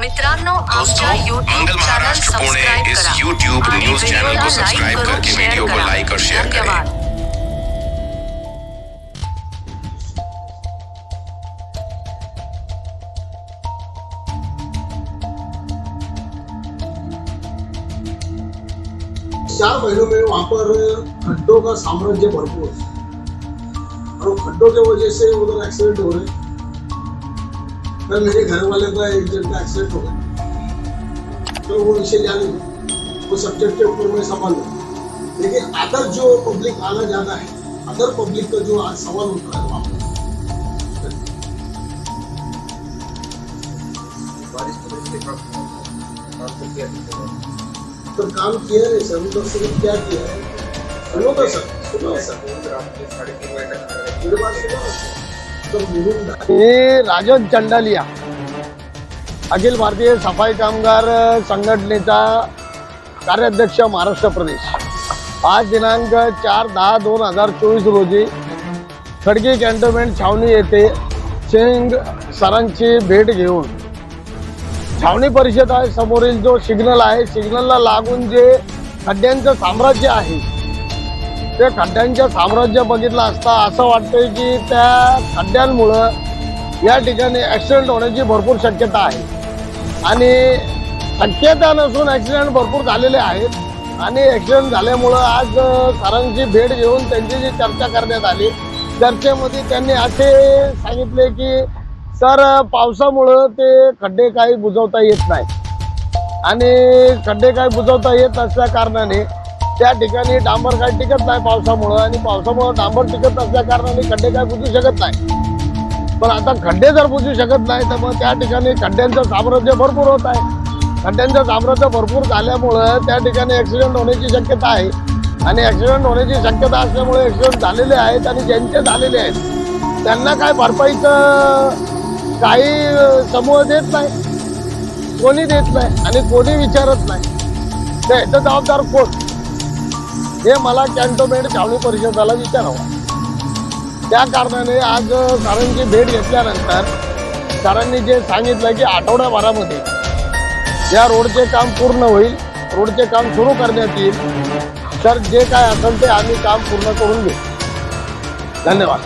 मित्रांनो दोस्तों आमच्या युट्यूब चॅनल सबस्क्राईब करा YouTube आणि न्यूज़ चैनल व्हिडिओला को लाईक सब्सक्राइब करून करके शेअर वीडियो को करा. लाईक और शेअर करें. धन्यवाद चार महीनों में वहाँ पर खड्डों का साम्राज्य भरपूर है और खड्डों के वजह से उधर एक्सीडेंट हो रहे कल मेरे घर वाले का एक जन का एक्सीडेंट हो गया। तो वो विषय जाने वो सब्जेक्ट के ऊपर मैं संभाल लूँ लेकिन अदर जो पब्लिक आना जाना है अदर पब्लिक का जो आज सवाल उठ रहा है वहाँ तो। तो काम किया है सर। उधर से क्या किया है? सुनो तो सर। सुनो सर। मेरे बात सुनो हे राजन चंडालिया अखिल भारतीय सफाई कामगार संघटनेचा कार्याध्यक्ष महाराष्ट्र प्रदेश. आज दिनांक चार दहा दोन हजार चोवीस रोजी खडकी कॅन्टोन्मेंट छावणी येथे सिंग सरांची भेट घेऊन छावणी परिषद आहे. समोरील जो सिग्नल आहे सिग्नलला लागून जे खड्ड्यांचं साम्राज्य आहे त्या खड्ड्यांचं साम्राज्य बघितलं असता असं वाटतंय की त्या खड्ड्यांमुळं या ठिकाणी ॲक्सिडेंट होण्याची भरपूर शक्यता आहे. आणि शक्यता नसून ॲक्सिडेंट भरपूर झालेले आहेत. आणि ॲक्सिडेंट झाल्यामुळं आज सरांची भेट घेऊन त्यांची जी चर्चा करण्यात आली चर्चेमध्ये त्यांनी असे सांगितले की सर पावसामुळं ते खड्डे काही बुजवता येत नाही. आणि खड्डे काही बुजवता येत असल्या कारणाने त्या ठिकाणी डांबर काय टिकत नाही पावसामुळं आणि पावसामुळं डांबर टिकत नसल्या कारणाने खड्डे काय बुजू शकत नाही. पण आता खड्डे जर बुजू शकत नाही तर मग त्या ठिकाणी खड्ड्यांचं साम्राज्य भरपूर होत आहे. खड्ड्यांचं साम्राज्य भरपूर झाल्यामुळं त्या ठिकाणी ॲक्सिडेंट होण्याची शक्यता आहे. आणि ॲक्सिडेंट होण्याची शक्यता असल्यामुळे ॲक्सिडेंट झालेले आहेत आणि ज्यांचे झालेले आहेत त्यांना काय भरपाईचं काही समूह देत नाही. कोणी देत नाही आणि कोणी विचारत नाही. तर याचं जबाबदार कोण? हे मला कॅन्टोमेंट छावणी परिषदाला विचारावं. त्या कारणाने आज सरांची भेट घेतल्यानंतर सरांनी जे सांगितलं की आठवड्याभरामध्ये या रोडचे काम पूर्ण होईल रोडचे काम सुरू करण्यात येईल. तर जे काय असेल ते आम्ही काम पूर्ण करून घेऊ. धन्यवाद.